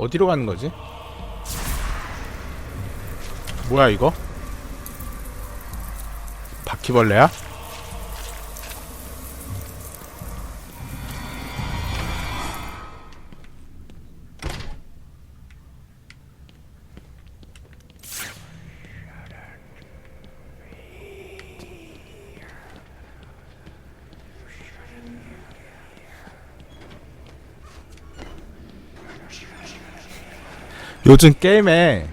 어디로 가는 거지? 뭐야 이거? 바퀴벌레야? 요즘 게임에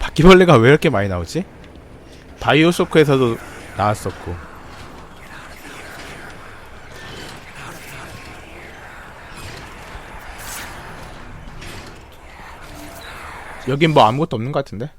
바퀴벌레가 왜 이렇게 많이 나오지? 바이오쇼크에서도 나왔었고 여긴 뭐 아무것도 없는 것 같은데?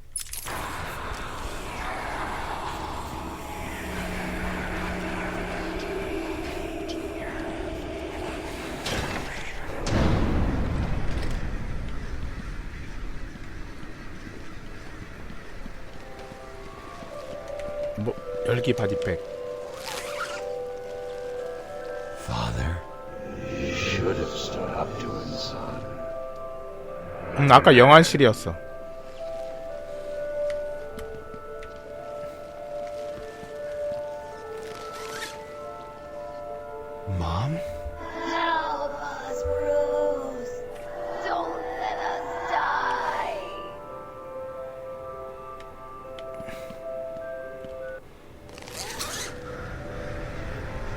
뭐 열기 바디백 Father, you should have stood up to him, son. 음, 아까 영안실이었어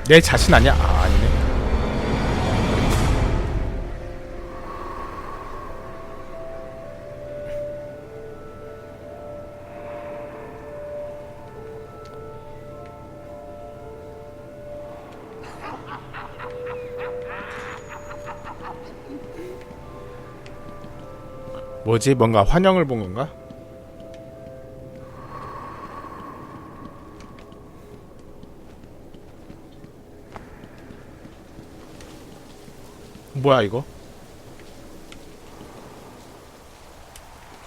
내 자신 아니야? 아 아니네 뭐지? 뭔가 환영을 본 건가? 뭐야 이거?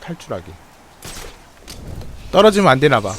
탈출하기 떨어지면 안 되나 봐.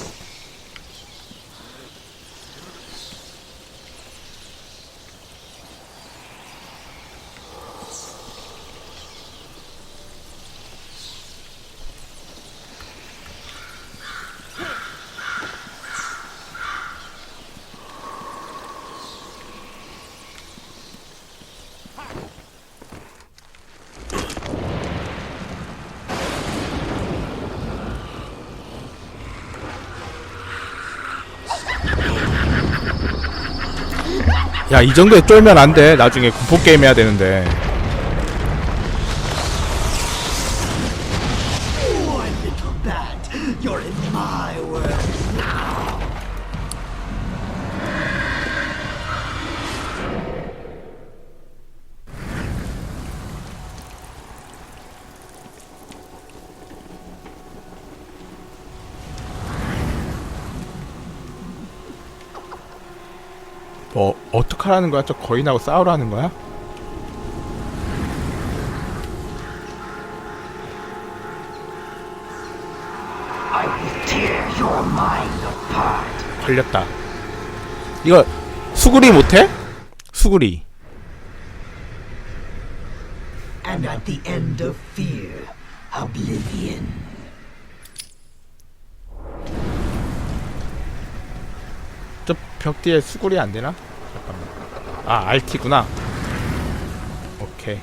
야, 이 정도에 쫄면 안 돼. 나중에 공포 게임 해야 되는데. 뭐 어떡하라는 거야? 저 거인하고 싸우라는 거야? I will tear your mind apart. 걸렸다. 이거 수구리 못해? 수구리. And at the end of fear, oblivion. 저 벽 뒤에 수구리 안 되나? 잠깐만. 아, RT구나. 오케이.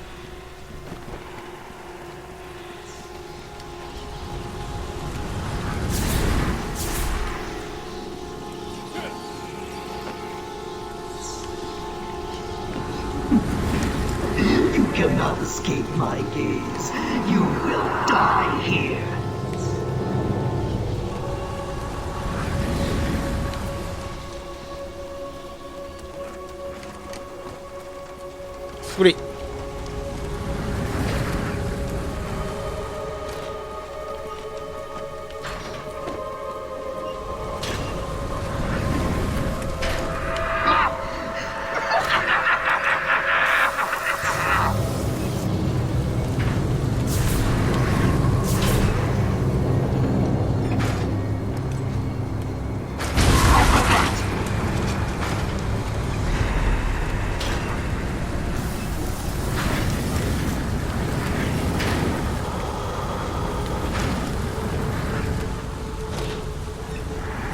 You cannot escape my gaze. 수구리.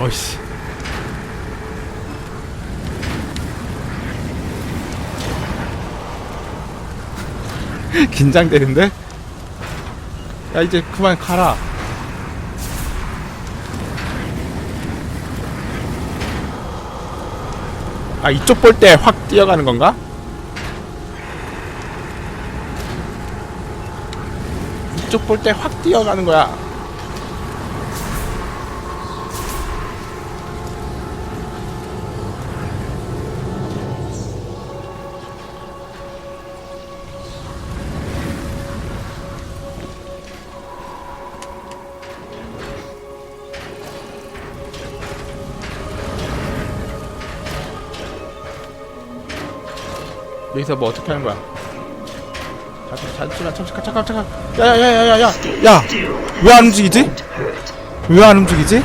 어이씨. 긴장되는데? 야 이제 그만 가라. 아 이쪽 볼 때 확 뛰어가는 건가? 이쪽 볼 때 확 뛰어가는 거야. 여기서 뭐 어떻게 하는 거야? 잠깐 잠시만 잠깐 잠깐 잠깐 야야야야야야 야! 왜 안 움직이지? 왜 안 움직이지?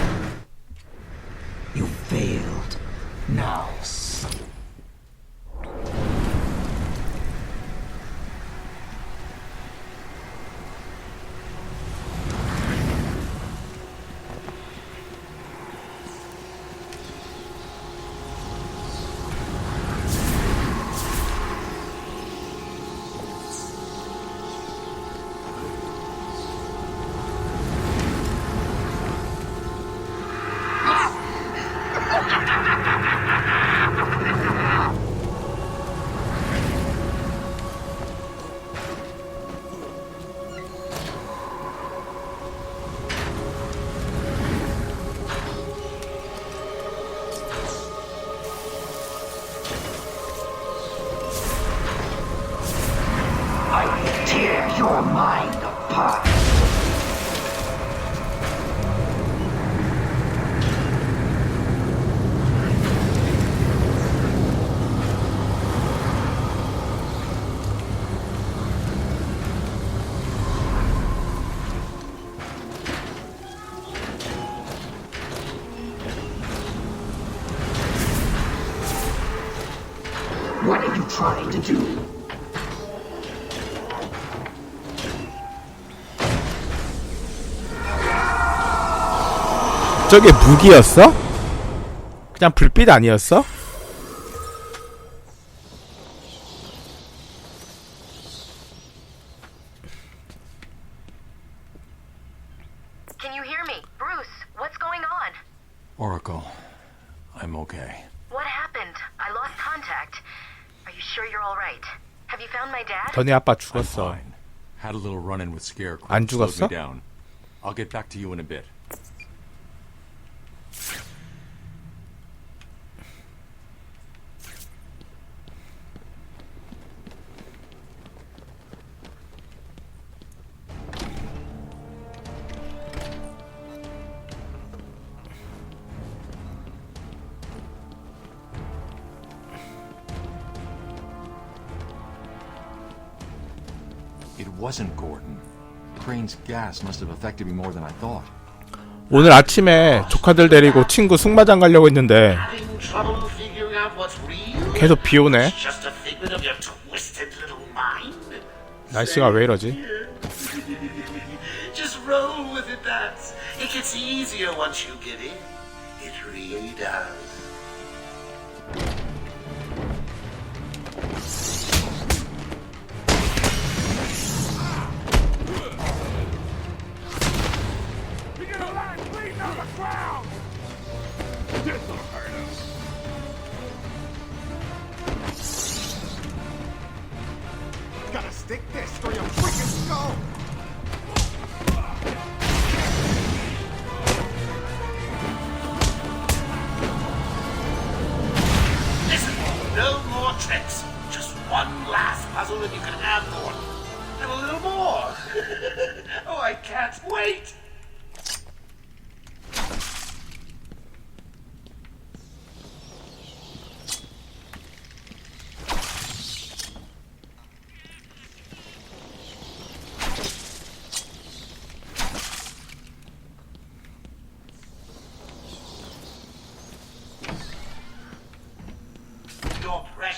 Your mind apart. 저게 무기였어? 그냥 불빛 아니었어? Can you hear me? Bruce, what's going on? Oracle, I'm okay. What happened? I lost contact. Are you sure you're all right? Have you found my dad? 너네 아빠 I'm 죽었어. fine. Had a little run-in with Scarecrow. 안 죽었어? me down. I'll get back to you in a bit. Crane's gas must have affected me more than I thought. 오늘 아침에 조카들 데리고 친구 승마장 가려고 했는데 Having trouble figuring out what's real? 계속 비 오네. It's just a figment of your twisted little mind. 날씨가 왜 이러지? Just roll with it, Bats. It gets easier once you get in. It really does. the ground! This'll hurt us.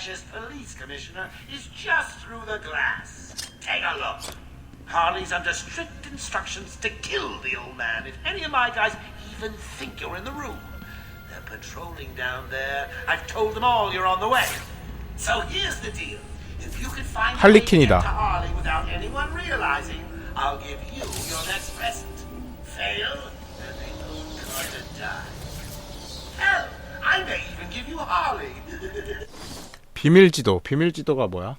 Your precious police commissioner is just through the glass. Take a look. Harley's under strict instructions to kill the old man if any of my guys even think you're in the room. They're patrolling down there. I've told them all you're on the way. So here's the deal. If you can find a way to get 할리퀸이다. to Harley without anyone realizing, I'll give you your next present. Fail, and they will gonna die. Hell, I may even give you Harley. 비밀 지도. 비밀 지도가 뭐야?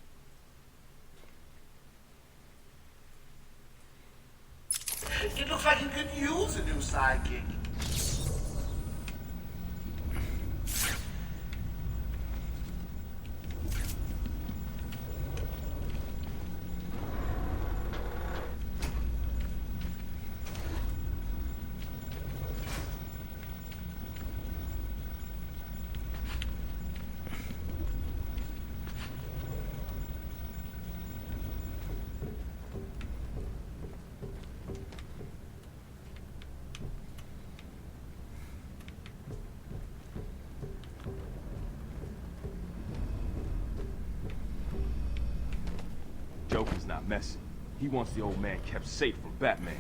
Joker's not messing. He wants the old man kept safe from Batman.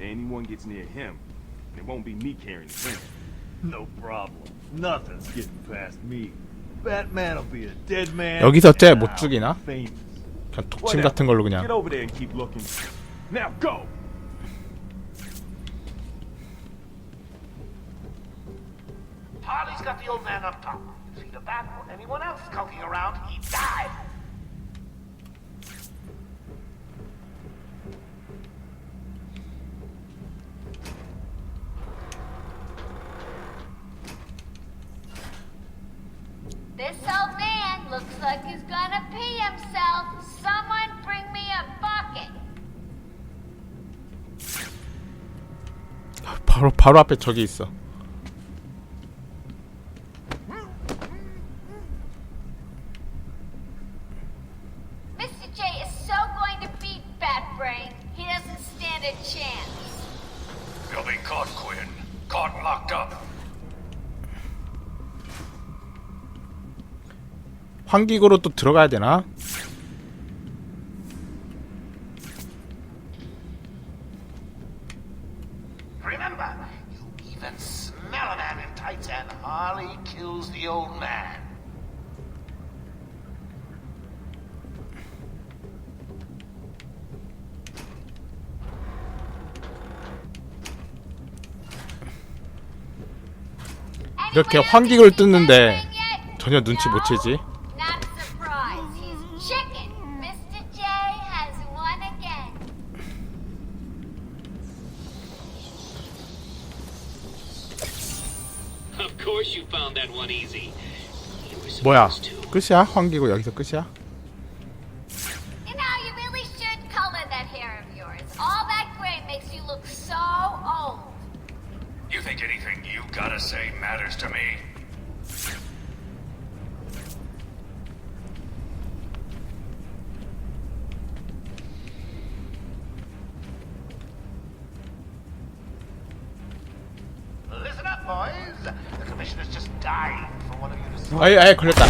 Anyone gets near him, and it won't be me carrying the gun. No problem. Nothing's getting past me. Batman'll be a dead man. 여기서 쟤 and 못 I'll 죽이나? be famous. 그냥 독침 같은 걸로 Get 그냥. over there and keep looking. Now go! Harley's got the old man up top. If he'd have that or anyone else skulking around, he'd die. 바로 바로 앞에 저기 있어. Mr. J is so going to beat Bat Brain. He doesn't stand a chance. You'll be caught, Quinn. Caught and locked up. 환기구로 또 들어가야 되나? 이렇게 seen 뜯는데? 전혀 눈치 못 채지. Not a surprise. He's chicken. Mr. J has won again. Of course you found that one easy. You were 뭐야? 끝이야? 환기구 여기서 끝이야? You think anything you gotta say matters to me? Listen up, boys. The commissioner's just dying for one of you to see. 아이 아이 걸렸다.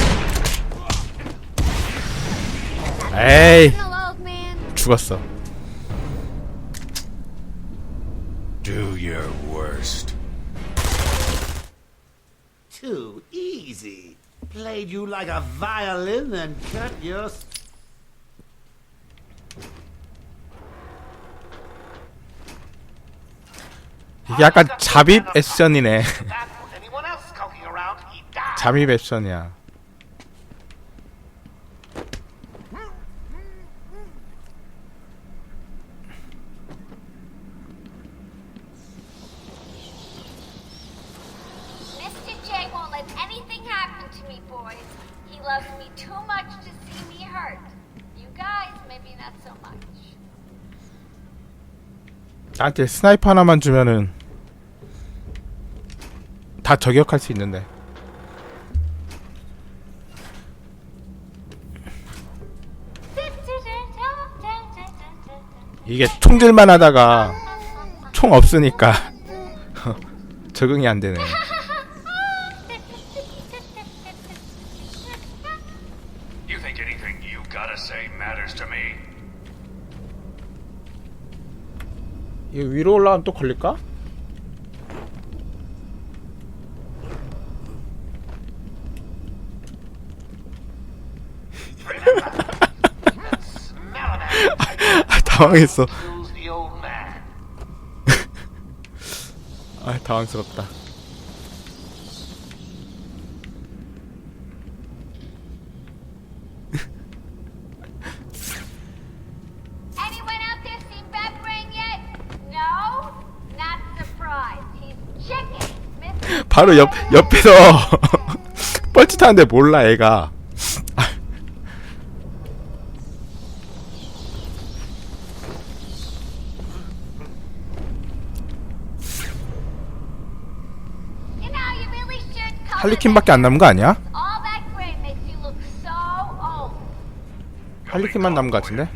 에이 Hello, old man. 죽었어. Do your worst. Too easy. Played you like a violin and cut your. 이게 약간 잡입 액션이네. 잠입 액션이야. Anything happen to me, boys. He loves me too much to see me hurt. You guys, maybe not so much. 나한테 스나이퍼 하나만 주면은 다 저격할 수 있는데. 이게 총질만 하다가 총 없으니까 적응이 안 되네. 이 위로 올라가면 또 걸릴까? 아, 당황했어. 아, 당황스럽다. 바로 옆 옆에서 뻘짓하는데 몰라 애가. 할리퀸밖에 안 남은 거 아니야? 할리퀸만 남은 거 같은데?